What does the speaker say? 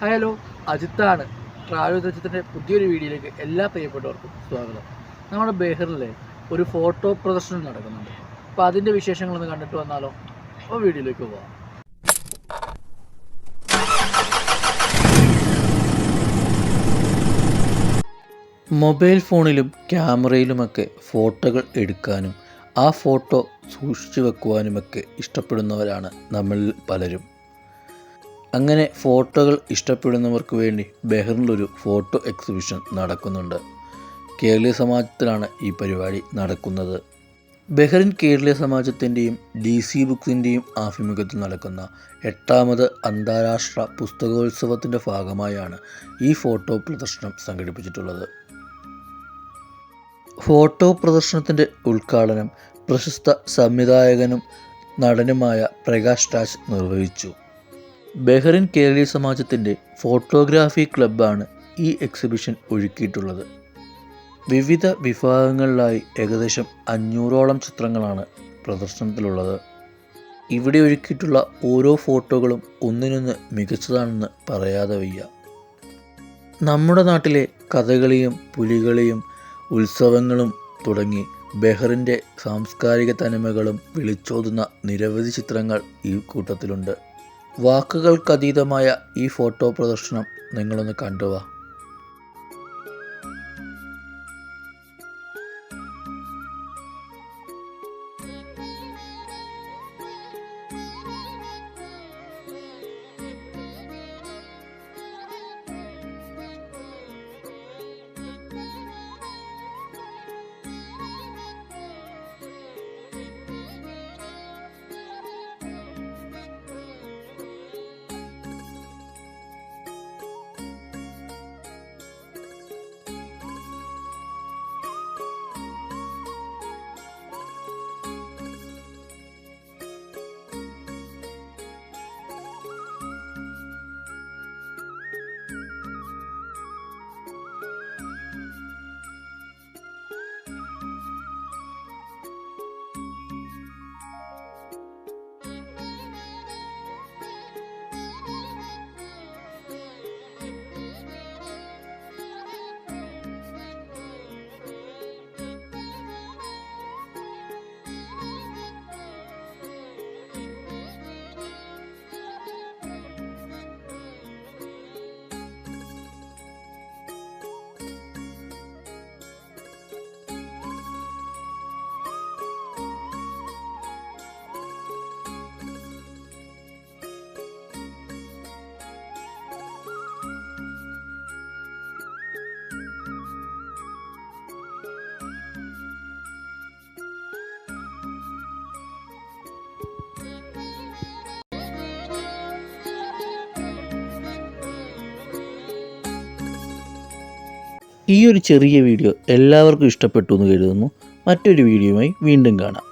Hello അജിത്താണ്. Travel അജിത്തിന്റെ പുതിയൊരു വീഡിയോയിലേക്ക് എല്ലാ പ്രിയപ്പെട്ടവർക്കും സ്വാഗതം. നമ്മുടെ ബെഹറിലെ ഒരു ഫോട്ടോ പ്രദർശനം നടക്കുന്നുണ്ട്. അപ്പോൾ അതിന്റെ വിശേഷങ്ങളൊന്ന് കണ്ടിട്ട് വന്നാലോ? അപ്പോൾ വീഡിയോയിലേക്ക് പോവാം. മൊബൈൽ ഫോണിലും ക്യാമറയിലുമൊക്കെ ഫോട്ടോകൾ എടുക്കാനും ആ ഫോട്ടോ സൂക്ഷിച്ചു വെക്കുവാനുമൊക്കെ ഇഷ്ടപ്പെടുന്നവരാണ് നമ്മളിൽ പലരും. അങ്ങനെ ഫോട്ടോകൾ ഇഷ്ടപ്പെടുന്നവർക്ക് വേണ്ടി ബെഹ്റിനിലൊരു ഫോട്ടോ എക്സിബിഷൻ നടക്കുന്നുണ്ട്. കേരളീയ സമാജത്തിലാണ് ഈ പരിപാടി നടക്കുന്നത്. ബെഹ്റിൻ കേരളീയ സമാജത്തിന്റെയും ഡി സി ബുക്സിന്റെയും ആഭിമുഖ്യത്തിൽ നടക്കുന്ന എട്ടാമത് അന്താരാഷ്ട്ര പുസ്തകോത്സവത്തിന്റെ ഭാഗമായാണ് ഈ ഫോട്ടോ പ്രദർശനം സംഘടിപ്പിച്ചിട്ടുള്ളത്. ഫോട്ടോ പ്രദർശനത്തിന്റെ ഉദ്ഘാടനം പ്രശസ്ത സംവിധായകനും നടനുമായ പ്രകാശ് രാജ് നിർവഹിച്ചു. ബെഹ്റിൻ കേരളീയ സമാജത്തിന്റെ ഫോട്ടോഗ്രാഫി ക്ലബ്ബാണ് ഈ എക്സിബിഷൻ ഒരുക്കിയിട്ടുള്ളത് വിവിധ വിഭാഗങ്ങളിലായി ഏകദേശം അഞ്ഞൂറോളം ചിത്രങ്ങളാണ് പ്രദർശനത്തിലുള്ളത്. ഇവിടെ ഒരുക്കിയിട്ടുള്ള ഓരോ ഫോട്ടോകളും ഒന്നിനൊന്ന് മികച്ചതാണെന്ന് പറയാതെ വയ്യ. നമ്മുടെ നാട്ടിലെ കഥകളിയും പുലികളിയും ഉത്സവങ്ങളും തുടങ്ങി ബെഹ്റിന്റെ സാംസ്കാരിക തനിമകളും വിളിച്ചോതുന്ന നിരവധി ചിത്രങ്ങൾ ഈ കൂട്ടത്തിലുണ്ട്. വാക്കുകൾക്കതീതമായ ഈ ഫോട്ടോ പ്രദർശനം നിങ്ങളൊന്ന് കണ്ടുവാ. ഈ ഒരു ചെറിയ വീഡിയോ എല്ലാവർക്കും ഇഷ്ടപ്പെട്ടു എന്ന് കരുതുന്നു. മറ്റൊരു വീഡിയോയുമായി വീണ്ടും കാണാം.